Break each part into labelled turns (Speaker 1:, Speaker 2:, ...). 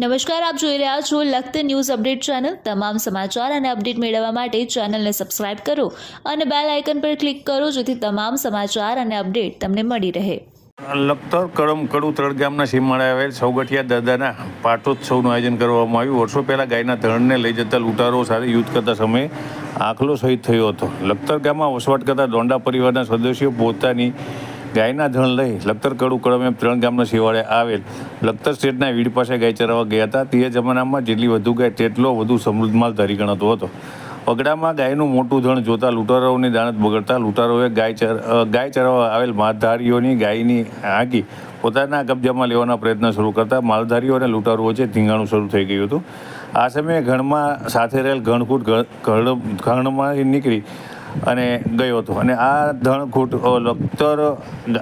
Speaker 1: નમસ્કાર, આપ જોઈ રહ્યા છો લખત ન્યૂઝ અપડેટ ચેનલ. તમામ સમાચાર અને અપડેટ મેળવવા માટે ચેનલને સબસ્ક્રાઇબ કરો અને બેલ આઇકન પર ક્લિક કરો જેથી તમામ સમાચાર અને અપડેટ તમને મળી રહે.
Speaker 2: લખતર, કડમ, કડુ ત્રણ ગામના સીમાડે આવેલ સૌગઠિયા દાદાના પાટોત્સવનું આયોજન કરવામાં આવ્યું. વર્ષો પહેલાં ગાયના ધણને લઈ જતા લૂંટારો સાથે યુદ્ધ કરતા સમયે આખલો શહીદ થયો હતો. લખતર ગામમાં વસવાટ કરતા દોંડા પરિવારના સદસ્યો પોતાની ગાયના ધણ લઈ લખતર કડમ એમ ત્રણ ગામના શિવાળે આવેલ. લખતર સ્ટેટના વીડ પાસે ગાય ચરાવવા ગયા હતા. તે જમાનામાં જેટલી વધુ ગાય, તેટલો વધુ સમૃદ્ધ માલ ધરી ગણાતો હતો. અગડામાં ગાયનું મોટું ધણ જોતા લૂંટારાઓની દાણત બગડતા લૂંટારોએ ગાય ચર ગાય ચરાવવા આવેલ માલધારીઓની ગાયની આગી પોતાના કબજામાં લેવાના પ્રયત્ન શરૂ કરતા માલધારીઓ અને લૂંટારો વચ્ચે ધીંગાણું શરૂ થઈ ગયું હતું. આ સમયે ઘણમાં સાથે રહેલ ઘણખૂટ ઘણ ઘણમાં નીકળી અને ગયો હતો. અને આ ધણખૂટ લખતર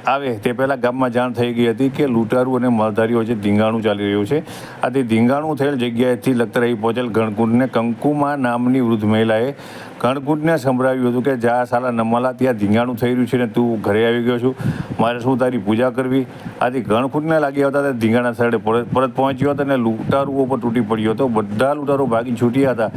Speaker 2: આવે તે પહેલાં ગામમાં જાણ થઈ ગઈ હતી કે લૂંટારું અને માલધારીઓ વચ્ચે ધીંગાણું ચાલી રહ્યું છે આથી ધીંગાણું થયેલ જગ્યાએથી લખતર આવી પહોંચેલ ગણકુંડને કંકુમા નામની વૃદ્ધ મહિલાએ ગણકુંડને સંભળાવ્યું હતું કે જા સાલા નમાલા, ત્યાં ધીંગાણું થઈ રહ્યું છે ને તું ઘરે આવી ગયો છું. મારે શું તારી પૂજા કરવી? આથી ગણકુંડને લાગી આવતા તે ધીંગાણા સાઈડે પરત પહોંચ્યો હતો અને લૂંટારુઓ પર તૂટી પડ્યો હતો. બધા લૂંટારો ભાગી છૂટ્યા હતા.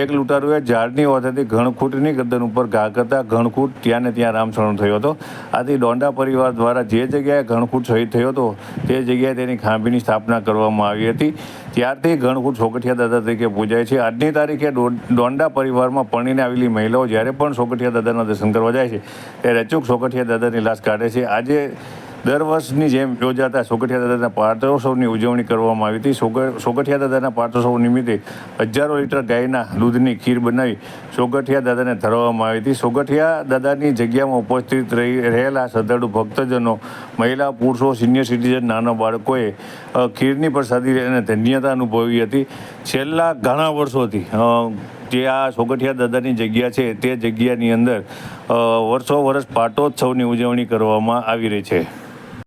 Speaker 2: એક લૂંટારુએ ઝાડની ઓથેથી ઘણખૂટની ગરદન ઉપર ઘા કરતા ઘણખૂટ ત્યાં ને ત્યાં રામશરણ થયો હતો. આથી દોંડા પરિવાર દ્વારા જે જગ્યાએ ઘણખૂટ શહીદ થયો હતો, તે જગ્યાએ તેની ખાંભીની સ્થાપના કરવામાં આવી હતી. ત્યારથી ગણકુટ છોકઠિયા દાદા તરીકે પૂજાય છે. આજની તારીખે દોંડા પરિવારમાં પરણીને આવેલી મહિલાઓ જ્યારે પણ સોગઠિયા દાદાના દર્શન કરવા જાય છે, ત્યારે અચૂક સોગઠિયા દાદાની લાશ કાઢે છે. આજે દર વર્ષની જેમ યોજાતા સોગઠિયા દાદાના પાત્રોત્સવની ઉજવણી કરવામાં આવી હતી. સોગ- સોગઠિયા દાદાના પાત્રોત્સવ નિમિત્તે હજારો લીટર ગાયના દૂધની ખીર બનાવી સોગઠિયા દાદાને ધરવામાં આવી હતી. સોગઠિયા દાદાની જગ્યામાં ઉપસ્થિત રહી, રહેલા શ્રદ્ધાળુ ભક્તજનો, મહિલા, પુરુષો, સિનિયર સિટીઝન, નાના બાળકોએ ખીરની પ્રસાદી અને ધન્યતા અનુભવી હતી. છેલ્લા ઘણા વર્ષોથી જે આ સોગઠિયા દાદાની જગ્યા છે, તે જગ્યાની અંદર વર્ષો વર્ષ પાટોત્સવની ઉજવણી કરવામાં આવી રહી છે.